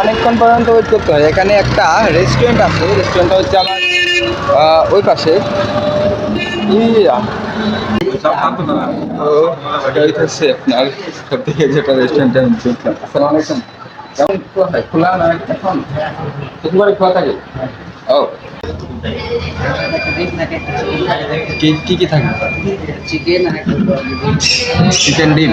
অনেকক্ষণ পর্যন্ত ওয়েট করতে হয় এখানে একটা রেস্টুরেন্ট আছে রেস্টুরেন্টটা হচ্ছে আমার ওই পাশে। আপনার সব থেকে যেটা রেস্টুরেন্টে আমি দেখলাম। আসসালামু আলাইকুম। কেমন? খোলা খোলা না এখন? প্রতিবারই খোলা থাকে? ও। কি কি কি থাকে? চিকেন চিকেন ডিম।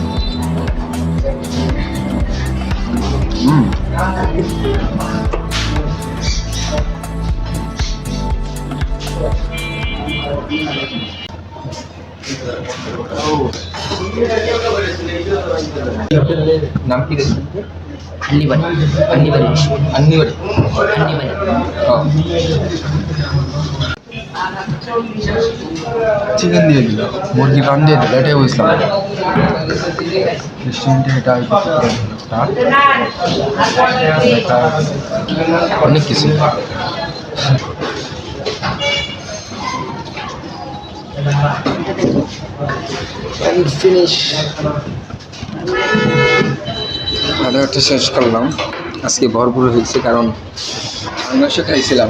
ನಮ್ಗೆ ಅಲ್ಲಿ ಬನ್ನಿ ಅಲ್ಲಿ ಬನ್ನಿ ಅನ್ನಿ ಬನ್ನಿ ಅನ್ನಿ ಬನ್ನಿ ಹಾಂ চিকেন দিয়ে দিল মুরগি পান দিয়ে দিল এটাই বুঝলাম। রেস্টুরেন্টে এটা এটা অনেক কিছু। খাওয়াটা শেষ করলাম। আজকে ভরপুর হয়েছে কারণ মাংস খাইছিলাম।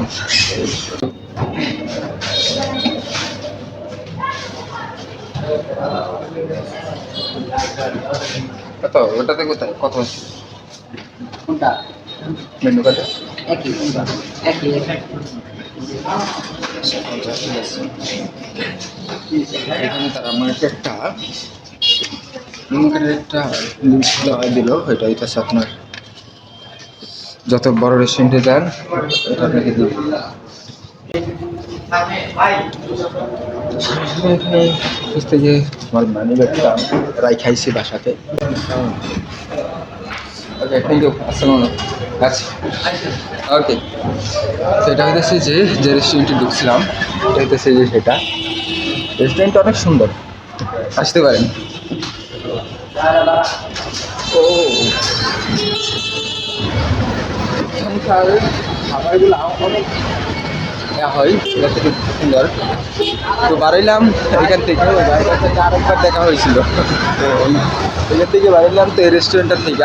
কত ওটাতে কোথায়? কত হচ্ছে কোনটা? মেনু কার্ডে? একই একই এখানে তারা আমাকে একটা মেনু একটা লিস্ট দেওয়া দিল এটা এটা আপনার যত বড় রেস্টুরেন্টে যান এটা আপনাকে এখানে যে আমার মানি ব্যাগটা রাই খাইছি বাসাতে ওকে থ্যাংক ওকে সেটা হইতেছে যে যে রেস্টুরেন্টে ঢুকছিলাম, এটা হইতেছে যে সেটা। রেস্টুরেন্টটা অনেক সুন্দর। আসতে পারেন। ও। এখানকার খাবারগুলো অনেক ইয়া হয়। এটা থেকে সুন্দর। তো বাড়াইলাম এখান থেকে। ওই বাইরের থেকে আরেকবার দেখা হয়েছিল। তো এখান থেকে বাড়াইলাম তো এই রেস্টুরেন্টটার থেকে।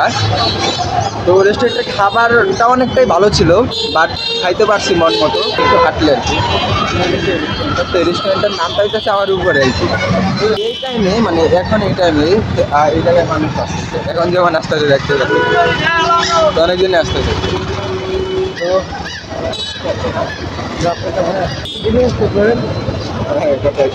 তো রেস্টুরেন্টের খাবারটা অনেকটাই ভালো ছিল বাট খাইতে পারছি মন মতো, একটু হাঁটলে আর কি। তো রেস্টুরেন্টের নামটা হচ্ছে আমার উপরে আর কি। এই টাইমে মানে এখন এই টাইমে এই জায়গায় মানুষ আসছে এখন যখন আসতেছে, দেখতে তো অনেকজনই আসতেছে। তো হ্যাঁ, কথাই